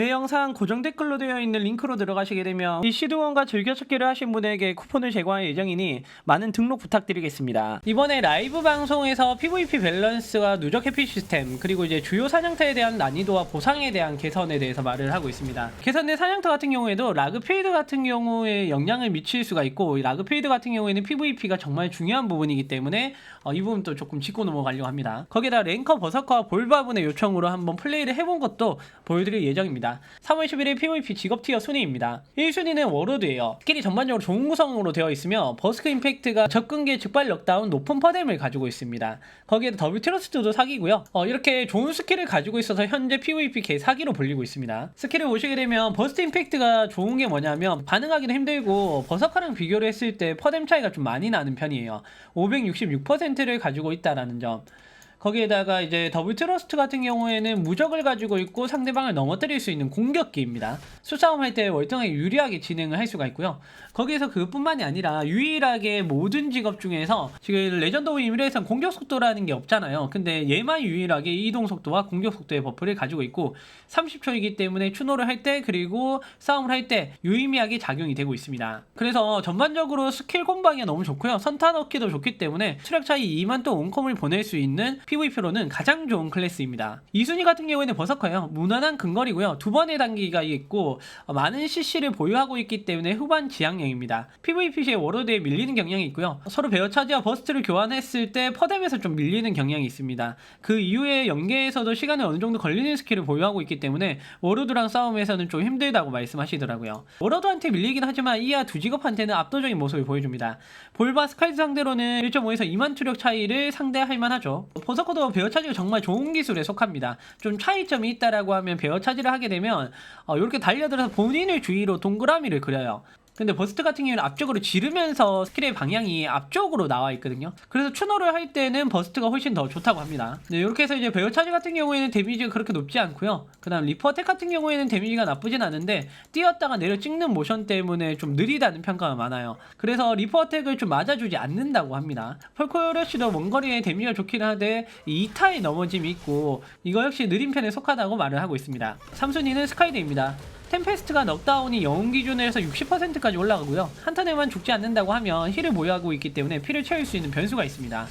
매 영상 고정 댓글로 되어 있는 링크로 들어가시게 되면 이 시드원과 즐겨찾기를 하신 분에게 쿠폰을 제공할 예정이니 많은 등록 부탁드리겠습니다. 이번에 라이브 방송에서 PVP 밸런스와 누적 해피 시스템 그리고 이제 주요 사냥터에 대한 난이도와 보상에 대한 개선에 대해서 말을 하고 있습니다. 개선된 사냥터 같은 경우에도 라그필드 같은 경우에 영향을 미칠 수가 있고 이 라그필드 같은 경우에는 PVP가 정말 중요한 부분이기 때문에 어, 이 부분도 조금 짚고 넘어가려고 합니다. 거기다 랭커 버서커와 볼바분의 요청으로 한번 플레이를 해본 것도 보여드릴 예정입니다. 3월 11일 PVP 직업 티어 순위입니다. 1순위는 워로드예요. 스킬이 전반적으로 좋은 구성으로 되어 있으며 버스크 임팩트가 접근계 즉발 넉다운 높은 퍼뎀을 가지고 있습니다. 거기에 더블 트러스트도 사기고요. 어, 이렇게 좋은 스킬을 가지고 있어서 현재 PVP 개 사기로 불리고 있습니다. 스킬을 보시게 되면 버스트 임팩트가 좋은 게 뭐냐면 반응하기는 힘들고 버서커랑 비교를 했을 때 퍼뎀 차이가 좀 많이 나는 편이에요. 566%를 가지고 있다라는 점. 거기에다가 이제 더블 트러스트 같은 경우에는 무적을 가지고 있고 상대방을 넘어뜨릴 수 있는 공격기입니다. 수싸움 할 때 월등하게 유리하게 진행을 할 수가 있고요. 거기에서 그뿐만이 아니라 유일하게 모든 직업 중에서 지금 레전드 오브 이밀에선 공격 속도라는 게 없잖아요. 근데 얘만 유일하게 이동 속도와 공격 속도의 버프를 가지고 있고 30초이기 때문에 추노를 할 때 그리고 싸움을 할 때 유의미하게 작용이 되고 있습니다. 그래서 전반적으로 스킬 공방이 너무 좋고요. 선타 넣기도 좋기 때문에 수력 차이 2만 또 온컴을 보낼 수 있는 PVP로는 가장 좋은 클래스입니다. 이순위 같은 경우에는 버서커예요. 무난한 근거리고요. 두 번의 단기가 있고 어, 많은 CC를 보유하고 있기 때문에 후반 지향형입니다. PVP 시에 워로드에 밀리는 경향이 있고요. 서로 베어 차지와 버스트를 교환했을 때 퍼뎀에서 좀 밀리는 경향이 있습니다. 그 이후에 연계에서도 시간이 어느 정도 걸리는 스킬을 보유하고 있기 때문에 워로드랑 싸움에서는 좀 힘들다고 말씀하시더라고요. 워로드한테 밀리긴 하지만 이하 두 직업한테는 압도적인 모습을 보여줍니다. 볼바 스카이드 상대로는 1.5에서 2만 투력 차이를 상대할 만하죠. 커도 베어 차지가 정말 좋은 기술에 속합니다. 좀 차이점이 있다라고 하면 베어 차지를 하게 되면 어, 이렇게 달려들어서 본인을 주위로 동그라미를 그려요. 근데 버스트 같은 경우는 앞쪽으로 지르면서 스킬의 방향이 앞쪽으로 나와 있거든요. 그래서 추노를 할 때는 버스트가 훨씬 더 좋다고 합니다. 네, 이렇게 해서 이제 베어 차지 같은 경우에는 데미지가 그렇게 높지 않고요. 그다음 리퍼 어택 같은 경우에는 데미지가 나쁘진 않은데 뛰었다가 내려 찍는 모션 때문에 좀 느리다는 평가가 많아요. 그래서 리퍼 어택을 좀 맞아주지 않는다고 합니다. 펄코러쉬도 원거리에 데미지가 좋긴 이 2타의 넘어짐이 있고 이거 역시 느린 편에 속하다고 말을 하고 있습니다. 3순위는 스카이드입니다. 템페스트가 넉다운이 영웅 기준에서 60%까지 올라가고요. 한 턴에만 죽지 않는다고 하면 힐을 보유하고 있기 때문에 피를 채울 수 있는 변수가 있습니다.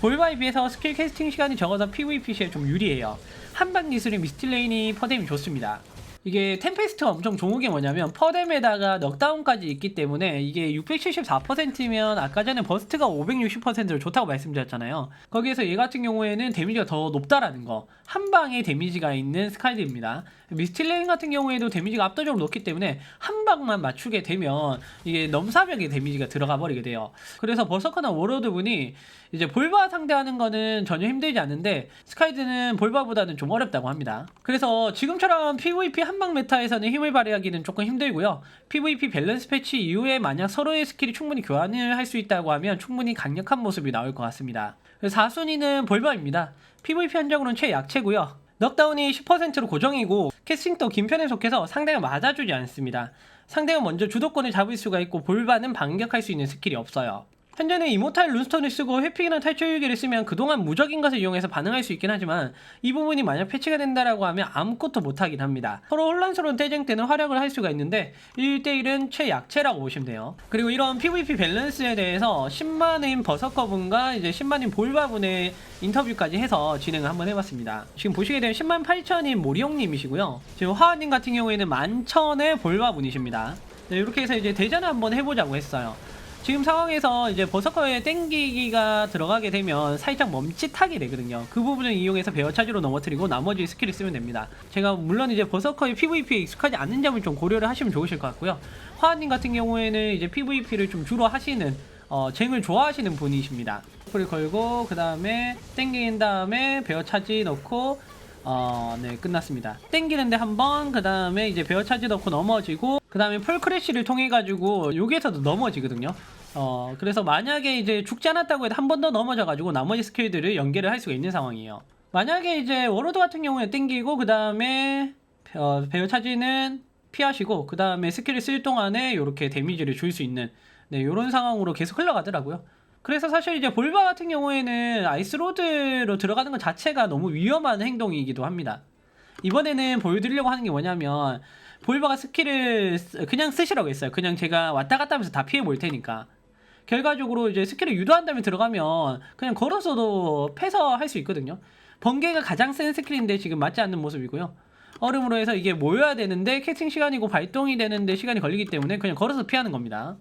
볼바에 비해서 스킬 캐스팅 시간이 적어서 PVP 시에 좀 유리해요. 한방 기술의 미스틸레인이 퍼뎀이 좋습니다. 이게 템페스트가 엄청 좋은 게 뭐냐면 퍼뎀에다가 넉다운까지 있기 때문에 이게 674%면 아까 전에 버스트가 560%로 좋다고 말씀드렸잖아요. 거기에서 얘 같은 경우에는 데미지가 더 높다라는 거. 한 방에 데미지가 있는 스카이드입니다. 미스틸레인 같은 경우에도 데미지가 압도적으로 높기 때문에 한 방만 맞추게 되면 이게 넘사벽에 데미지가 들어가 버리게 돼요. 그래서 버서커나 워로드 분이 이제 볼바 상대하는 거는 전혀 힘들지 않은데 스카이드는 볼바보다는 좀 어렵다고 합니다. 그래서 지금처럼 PVP 한방 메타에서는 힘을 발휘하기는 조금 힘들고요. PVP 밸런스 패치 이후에 만약 서로의 스킬이 충분히 교환을 할 수 있다고 하면 충분히 강력한 모습이 나올 것 같습니다. 4순위는 볼바입니다. PVP 한정으로는 최약체고요. 넉다운이 10%로 고정이고 캐스팅도 긴 편에 속해서 상대가 맞아주지 않습니다. 상대가 먼저 주도권을 잡을 수가 있고 볼바는 반격할 수 있는 스킬이 없어요. 현재는 이모탈 룬스톤을 쓰고 회픽이나 탈출기를 쓰면 그동안 무적인 것을 이용해서 반응할 수 있긴 하지만 이 부분이 만약 패치가 된다라고 하면 아무것도 못하긴 합니다. 서로 혼란스러운 대쟁 때는 활약을 할 수가 있는데 1대1은 최약체라고 보시면 돼요. 그리고 이런 PVP 밸런스에 대해서 10만인 버서커분과 이제 10만인 볼바분의 인터뷰까지 해서 진행을 한번 해봤습니다. 지금 보시게 되면 10만 8천인 모리형님이시고요. 지금 화하님 같은 경우에는 만천의 볼바분이십니다. 네, 이렇게 해서 이제 대전을 한번 해보자고 했어요. 지금 상황에서 이제 버서커에 땡기기가 들어가게 되면 살짝 멈칫하게 되거든요. 그 부분을 이용해서 베어 차지로 넘어뜨리고 나머지 스킬을 쓰면 됩니다. 제가 물론 이제 버서커의 PVP에 익숙하지 않은 점을 좀 고려를 하시면 좋으실 것 같고요. 화하님 같은 경우에는 이제 PVP를 좀 주로 하시는 어, 쟁을 좋아하시는 분이십니다. 풀을 걸고 그 다음에 땡긴 다음에 베어 차지 넣고 어, 네, 끝났습니다. 땡기는데 한 번, 그 다음에 이제 베어 차지 넣고 넘어지고, 그 다음에 풀 크래쉬를 통해 가지고, 여기에서도 넘어지거든요. 어, 그래서 만약에 이제 죽지 않았다고 해도 한 번 더 넘어져 가지고, 나머지 스킬들을 연계를 할 수가 있는 상황이에요. 만약에 이제 워로드 같은 경우에 땡기고, 그 다음에, 어, 베어 차지는 피하시고, 그 다음에 스킬을 쓸 동안에 이렇게 데미지를 줄 수 있는, 네, 요런 상황으로 계속 흘러가더라고요. 그래서 사실 이제 볼바 같은 경우에는 아이스로드로 들어가는 것 자체가 너무 위험한 행동이기도 합니다. 이번에는 보여드리려고 하는 게 뭐냐면 보일바가 스킬을 쓰- 그냥 쓰시라고 했어요. 그냥 제가 왔다 갔다 하면서 다 피해 볼 테니까. 결과적으로 이제 스킬을 유도한 다음에 들어가면 그냥 걸어서도 패서 할 수 있거든요. 번개가 가장 센 스킬인데 지금 맞지 않는 모습이고요. 얼음으로 해서 이게 모여야 되는데 캐스팅 시간이고 발동이 되는데 시간이 걸리기 때문에 그냥 걸어서 피하는 겁니다.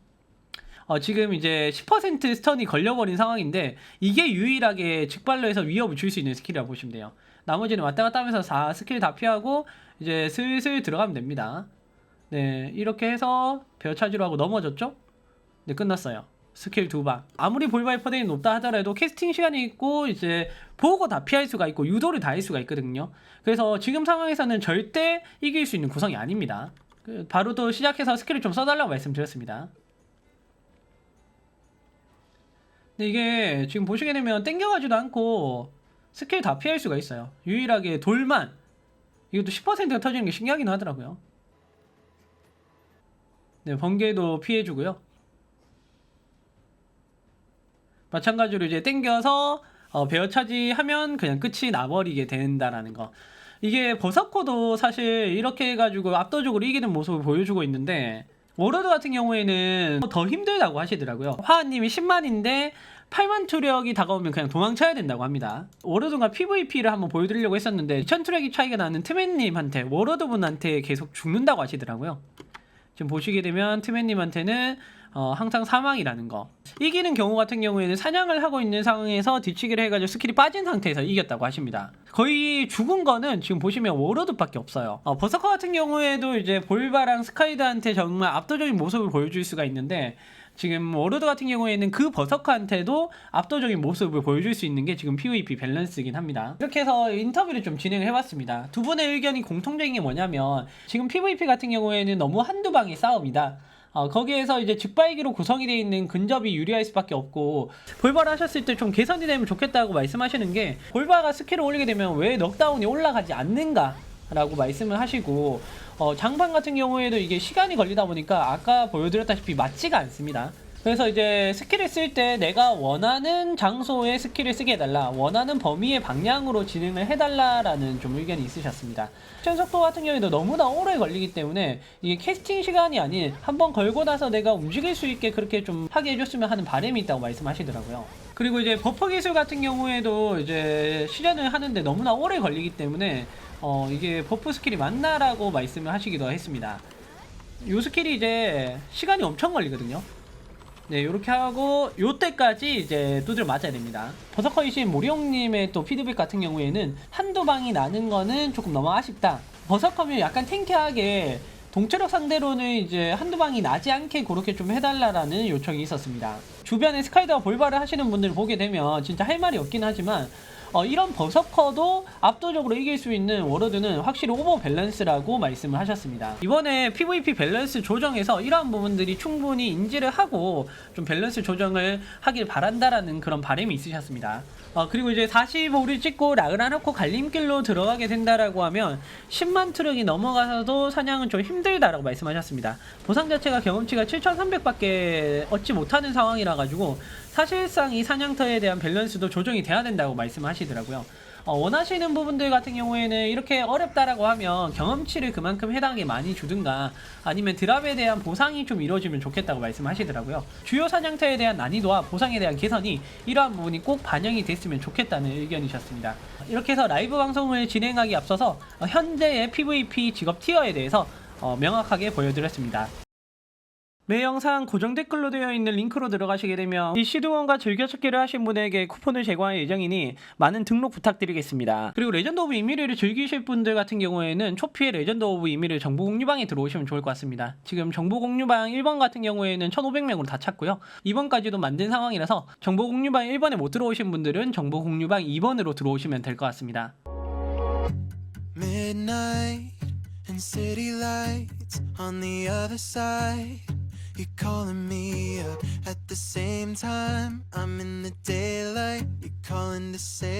어, 지금 이제 10% 스턴이 걸려버린 상황인데 이게 유일하게 직발로 해서 위협을 줄 수 있는 스킬이라고 보시면 돼요. 나머지는 왔다 갔다 하면서 4 스킬 다 피하고 이제 슬슬 들어가면 됩니다. 네, 이렇게 해서 벼 차지로 하고 넘어졌죠? 네, 끝났어요. 스킬 두 방. 아무리 볼바이 퍼데이 높다 하더라도 캐스팅 시간이 있고 이제 보고 다 피할 수가 있고 유도를 다 할 수가 있거든요. 그래서 지금 상황에서는 절대 이길 수 있는 구성이 아닙니다. 그 바로 또 시작해서 스킬을 좀 써달라고 말씀드렸습니다. 근데 이게 지금 보시게 되면 땡겨가지도 않고 스킬 다 피할 수가 있어요. 유일하게 돌만 이것도 10%가 터지는 게 신기하긴 하더라고요. 네, 번개도 피해주고요. 마찬가지로 이제 땡겨서 어, 베어 차지하면 그냥 끝이 나버리게 된다라는 거. 이게 버서커도 사실 이렇게 해가지고 압도적으로 이기는 모습을 보여주고 있는데 워로드 같은 경우에는 더 힘들다고 하시더라고요. 화하님이 10만인데 8만 투력이 다가오면 그냥 도망쳐야 된다고 합니다. 워로드가 PVP를 한번 보여드리려고 했었는데 2000 투력이 차이가 나는 트맨님한테 워로드분한테 계속 죽는다고 하시더라고요. 지금 보시게 되면 트맨님한테는 어, 항상 사망이라는 거. 이기는 경우 같은 경우에는 사냥을 하고 있는 상황에서 뒤치기를 해가지고 스킬이 빠진 상태에서 이겼다고 하십니다. 거의 죽은 거는 지금 보시면 워로드밖에 없어요. 어, 버서커 같은 경우에도 이제 볼바랑 스카이드한테 정말 압도적인 모습을 보여줄 수가 있는데 지금 워로드 같은 경우에는 그 버서커한테도 압도적인 모습을 보여줄 수 있는 게 지금 PVP 밸런스이긴 합니다. 이렇게 해서 인터뷰를 좀 진행을 해봤습니다. 두 분의 의견이 공통적인 게 뭐냐면 지금 PVP 같은 경우에는 너무 한두 방의 싸움이다. 어, 거기에서 이제 직발기로 구성이 되어 있는 근접이 유리할 수밖에 없고 볼바를 하셨을 때 좀 개선이 되면 좋겠다고 말씀하시는 게 볼바가 스킬을 올리게 되면 왜 넉다운이 올라가지 않는가 라고 말씀을 하시고 어, 장판 같은 경우에도 이게 시간이 걸리다 보니까 아까 보여드렸다시피 맞지가 않습니다. 그래서 이제 스킬을 쓸 때 내가 원하는 장소에 스킬을 쓰게 해달라 원하는 범위의 방향으로 진행을 해달라라는 좀 의견이 있으셨습니다. 시간 속도 같은 경우에도 너무나 오래 걸리기 때문에 이게 캐스팅 시간이 아닌 한번 걸고 나서 내가 움직일 수 있게 그렇게 좀 하게 해줬으면 하는 바람이 있다고 말씀하시더라고요. 그리고 이제 버퍼 기술 같은 경우에도 이제 실현을 하는데 너무나 오래 걸리기 때문에 어 이게 버프 스킬이 맞나라고 말씀을 하시기도 했습니다. 요 스킬이 이제 시간이 엄청 걸리거든요 네, 요렇게 하고 요때까지 이제 두드려 맞아야 됩니다. 버서커이신 모리용님의 또 피드백 같은 경우에는 한두 방이 나는 거는 조금 너무 아쉽다. 버서커면 약간 탱키하게 동체력 상대로는 이제 한두 방이 나지 않게 그렇게 좀 해달라라는 요청이 있었습니다. 주변에 스카이더와 볼바를 하시는 분들을 보게 되면 진짜 할 말이 없긴 하지만 어, 이런 버서커도 압도적으로 이길 수 있는 워로드는 확실히 오버 밸런스라고 말씀을 하셨습니다. 이번에 PVP 밸런스 조정에서 이러한 부분들이 충분히 인지를 하고 좀 밸런스 조정을 하길 바란다라는 그런 바람이 있으셨습니다. 어, 그리고 이제 45를 찍고 라그나노코 갈림길로 들어가게 된다라고 하면 10만 트럭이 넘어가서도 사냥은 좀 힘들다라고 말씀하셨습니다. 보상 자체가 경험치가 7,300밖에 얻지 못하는 상황이라 가지고 사실상 이 사냥터에 대한 밸런스도 조정이 돼야 된다고 말씀하시더라고요. 어, 원하시는 부분들 같은 경우에는 이렇게 어렵다라고 하면 경험치를 그만큼 해당하게 많이 주든가 아니면 드랍에 대한 보상이 좀 이루어지면 좋겠다고 말씀하시더라고요. 주요 사냥터에 대한 난이도와 보상에 대한 개선이 이러한 부분이 꼭 반영이 됐으면 좋겠다는 의견이셨습니다. 이렇게 해서 라이브 방송을 진행하기 앞서서 어, 현재의 PVP 직업 티어에 대해서 어, 명확하게 보여드렸습니다. 매 영상 고정 댓글로 되어 있는 링크로 들어가시게 되면 이 시드원과 즐겨찾기를 하신 분에게 쿠폰을 제공할 예정이니 많은 등록 부탁드리겠습니다. 그리고 레전드 오브 이미리를 즐기실 분들 같은 경우에는 초피의 레전드 오브 이미리 정보 공유방에 들어오시면 좋을 것 같습니다. 지금 정보 공유방 1번 같은 경우에는 1500명으로 다 찼고요. 2번까지도 만든 상황이라서 정보 공유방 1번에 못 들어오신 분들은 정보 공유방 2번으로 들어오시면 될 것 같습니다. Midnight and city lights on the other side. You're calling me up at the same time. I'm in the daylight. You're calling to say.